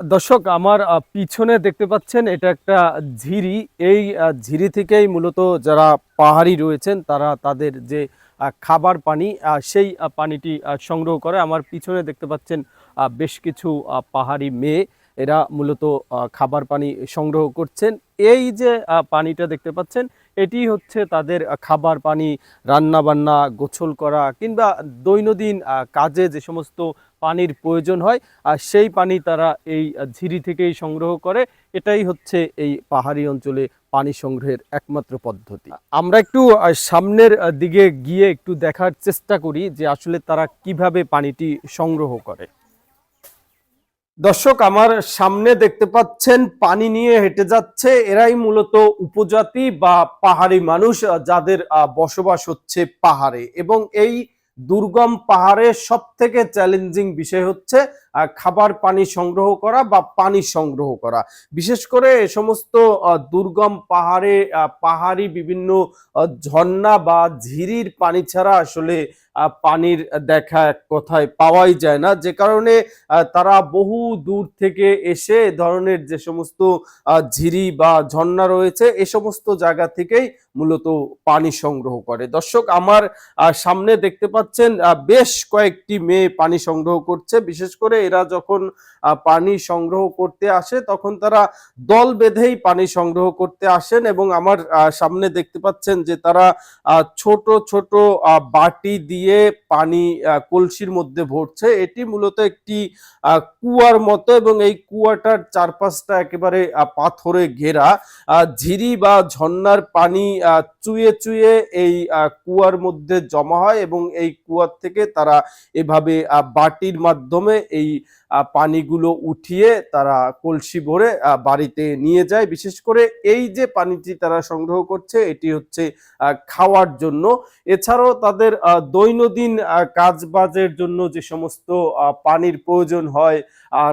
দর্শক, আমার পিছনে দেখতে পাচ্ছেন এটা একটা ঝিরি। এই ঝিরি থেকেই মূলত যারা পাহাড়ি রয়েছেন, তারা তাদের যে খাবার পানি সেই পানিটি সংগ্রহ করে। আমার পিছনে দেখতে পাচ্ছেন বেশ কিছু পাহাড়ি মেয়ে। এরা মূলত খাবার পানি সংগ্রহ করছেন। এই যে পানিটা দেখতে পাচ্ছেন, এটি হচ্ছে তাদের খাবার পানি রান্না বান্না গোসল করা কিংবা দৈনন্দিন কাজে যে সমস্ত পানির প্রয়োজন হয়, আর সেই পানি তারা এই ঝিরি থেকেই সংগ্রহ করে। এটাই হচ্ছে এই পাহাড়ি অঞ্চলে পানি সংগ্রহের একমাত্র পদ্ধতি। আমরা একটু সামনের দিকে গিয়ে একটু দেখার চেষ্টা করি যে আসলে তারা কীভাবে পানিটি সংগ্রহ করে। দর্শক, আমার সামনে দেখতে পাচ্ছেন, পানি নিয়ে হেঁটে যাচ্ছে এরাই মূলত উপজাতি বা পাহাড়ি মানুষ যাদের বসবাস হচ্ছে পাহাড়ে। এবং এই দুর্গম পাহাড়ে সব থেকে চ্যালেঞ্জিং বিষয় হচ্ছে খাবার পানি সংগ্রহ করা বা পানি সংগ্রহ করা। বিশেষ করে এ সমস্ত দুর্গম পাহাড়ে পাহাড়ি বিভিন্ন ঝর্ণা বা ঝিরির পানি ছাড়া আসলে পানির দেখা এক কথায় পাওয়াই যায় না। যে কারণে তারা বহু দূর থেকে এসে ধরনের যে সমস্ত ঝিরি বা ঝর্ণা রয়েছে, এ সমস্ত জায়গা থেকেই মূলত পানি সংগ্রহ করে। দর্শক, আমার সামনে দেখতে পাচ্ছেন বেশ কয়েকটি মেয়ে পানি সংগ্রহ করছে। বিশেষ করে এরা যখন পানি সংগ্রহ করতে আসে, তখন তারা দল বেঁধেই পানি সংগ্রহ করতে আসেন এবং আমার সামনে দেখতে পাচ্ছেন যে তারা ছোট ছোট বাটি দিয়ে পানি কলসির মধ্যে ভরছে। এটি মূলত একটি কুয়ার মতো এবং এই কুয়াটার চারপাশটা একেবারে পাথরে ঘেরা। ঝিরি বা ঝর্ণার পানি চুয়ে চুয়ে এই কুয়ার মধ্যে জমা হয় এবং এই কুয়ার থেকে তারা এভাবে বাটির মাধ্যমে এই পানিগুলো উঠিয়ে তারা কলসি ভরে বাড়িতে নিয়ে যায়। বিশেষ করে এই যে পানিটি তারা সংগ্রহ করছে এটি হচ্ছে খাওয়ার জন্য। এছাড়াও তাদের দৈনন্দিন কাজবাজের জন্য যে সমস্ত পানির প্রয়োজন হয়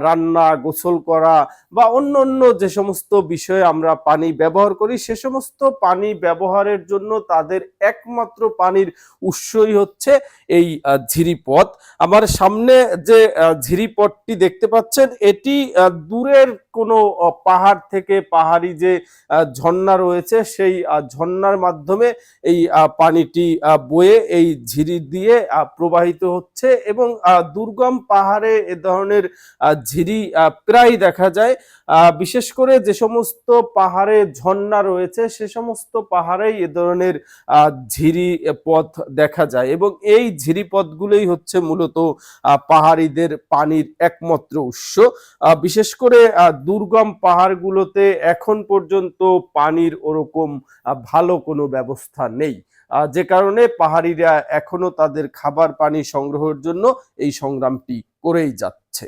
রান্না গোসল করা বা অন্য অন্য যে সমস্ত বিষয়ে আমরা পানি ব্যবহার করি সে সমস্ত পানি ব্যবহারের জন্য তাদের একমাত্র পানির উৎসই হচ্ছে এই ঝিরিপথ। আমার সামনে যে আহ, ঝিরিপথটি দেখতে পাচ্ছেন এটি দূরের কোনো পাহাড় থেকে পাহাড়ি যে ঝর্ণা রয়েছে, সেই ঝর্ণার মাধ্যমে এই পানিটি বয়ে এই ঝিরি দিয়ে প্রবাহিত হচ্ছে এবং দুর্গম পাহাড়ে এ ধরনের ঝিরি প্রায় দেখা যায়। বিশেষ করে যে সমস্ত পাহাড়ে ঝর্ণা রয়েছে, সে সমস্ত পাহাড়েই এ ধরনের ঝিরি পথ দেখা যায় এবং এই ঝিরি পথগুলোই হচ্ছে মূলত পাহাড়িদের পানির একমাত্র উৎস। বিশেষ করে দুর্গম পাহাড়গুলোতে এখন পর্যন্ত পানির ওরকম ভালো কোনো ব্যবস্থা নেই। যে কারণে পাহাড়িরা এখনও তাদের খাবার পানি সংগ্রহের জন্য এই সংগ্রামটি করেই যাচ্ছে।